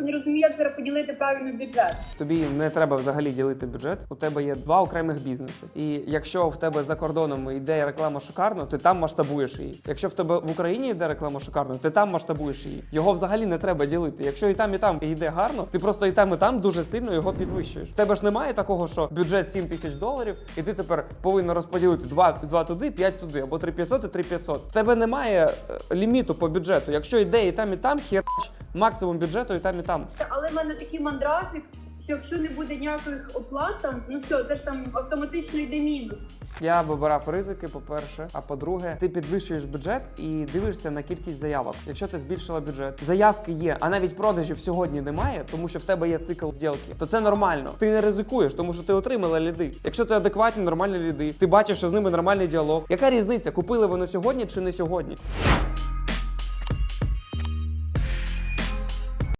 просто не розумію, як зараз поділити правильно бюджет. Тобі не треба взагалі ділити бюджет. У тебе є два окремих бізнеси. І якщо в тебе за кордоном йде реклама шикарно, ти там масштабуєш її. Якщо в тебе в Україні йде реклама шикарно, ти там масштабуєш її. Його взагалі не треба ділити. Якщо і там, і там йде гарно, ти просто і там, і там дуже сильно його підвищуєш. Тебе ж немає такого, що бюджет 7 тисяч доларів, і ти тепер повинен розподілити 2, 2 туди, 5 туди, або 3500 і 3500. В тебе немає е, ліміту по бюджету. Якщо йде і там, і там, хірач максимум бюджету і там, і там. Але в мене такий мандражик, що якщо не буде ніяких оплат, там, ну все, це ж там автоматично йде мінус. Я вибирав ризики, по-перше. А по-друге, ти підвищуєш бюджет і дивишся на кількість заявок. Якщо ти збільшила бюджет, заявки є, а навіть продажів сьогодні немає, тому що в тебе є цикл зділки, то це нормально. Ти не ризикуєш, тому що ти отримала ліди. Якщо це адекватні, нормальні ліди, ти бачиш, що з ними нормальний діалог. Яка різниця, купили вони сьогодні чи не сьогодні?